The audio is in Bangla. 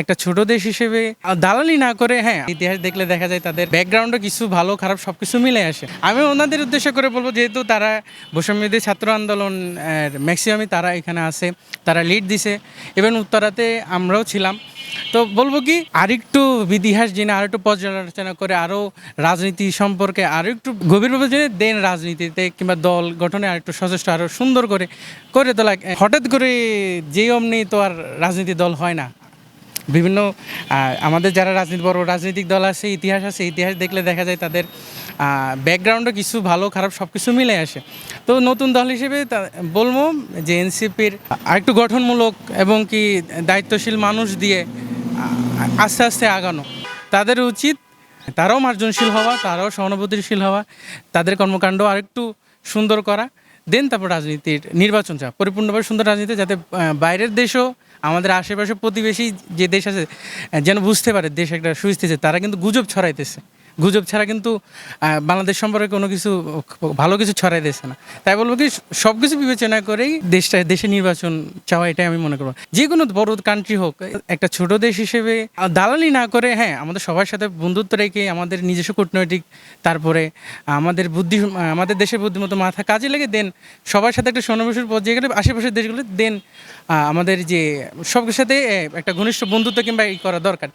একটা ছোট দেশ হিসেবে দালালি না করে হ্যাঁ ইতিহাস দেখলে দেখা যায় তাদের ব্যাকগ্রাউন্ডে কিছু ভালো, খারাপ সবকিছু মিলে আসে। আমি ওনাদের উদ্দেশ্য করে বলব, যেহেতু তারা বৈষম্যবিরোধী ছাত্র আন্দোলন ম্যাক্সিমামই তারা এখানে আছে, তারা লিড দিছে। এবং উত্তরাতে আমরাও ছিলাম। তো বলব কি, আরেকটু ইতিহাস জেনে আরও একটু পর্যালোচনা করে, আরও রাজনীতি সম্পর্কে আরও একটু গভীরভাবে জেনে দেন রাজনীতিতে কিংবা দল গঠনে আর একটু সচেষ্ট, আরও সুন্দর করে করে তোলা, হঠাৎ করে যে অমনি তো আর রাজনীতি দল হয় না। বিভিন্ন আমাদের যারা রাজনীতি, বড় রাজনৈতিক দল আছে, ইতিহাস আছে, ইতিহাস দেখলে দেখা যায় তাদের ব্যাকগ্রাউন্ডে কিছু ভালো, খারাপ সব কিছু মিলে আসে। তো নতুন দল হিসেবে বলব যে এনসিপির আরেকটু গঠনমূলক এবং কি দায়িত্বশীল মানুষ দিয়ে আস্তে আস্তে আগানো। তাদের উচিত, তারাও মার্জনশীল হওয়া, তারাও সহানুভূতিশীল হওয়া, তাদের কর্মকাণ্ড আরেকটু সুন্দর করা, দেন তারপর রাজনীতির নির্বাচন চাওয়া পরিপূর্ণভাবে সুন্দর রাজনীতি যাতে বাইরের দেশও আমাদের আশেপাশে প্রতিবেশী যে দেশ আছে, যেন বুঝতে পারে দেশ একটা সুস্থিতি তারা কিন্তু গুজব ছড়াইতেছে। গুজব ছাড়া কিন্তু বাংলাদেশ সম্পর্কে কোনো কিছু, ভালো কিছু ছড়াইতেছে না। তাই বলব কি, সব কিছু বিবেচনা করেই দেশটা, দেশে নির্বাচন চাওয়া, এটাই আমি মনে করব। যে কোনো বড় কান্ট্রি হোক, একটা ছোট দেশ হিসেবে দালালি না করে হ্যাঁ আমাদের সবার সাথে বন্ধুত্ব রেখে, আমাদের নিজস্ব কূটনৈতিক, তারপরে আমাদের বুদ্ধি আমাদের দেশের বুদ্ধিমতো মাথা কাজে লেগে দেন, সবার সাথে একটা সন্নিবেশের পর্যায়ে গেলে আশেপাশের দেশগুলো দেন আমাদের যে সব সাথে একটা ঘনিষ্ঠ বন্ধুত্ব কিংবা ই করা দরকার।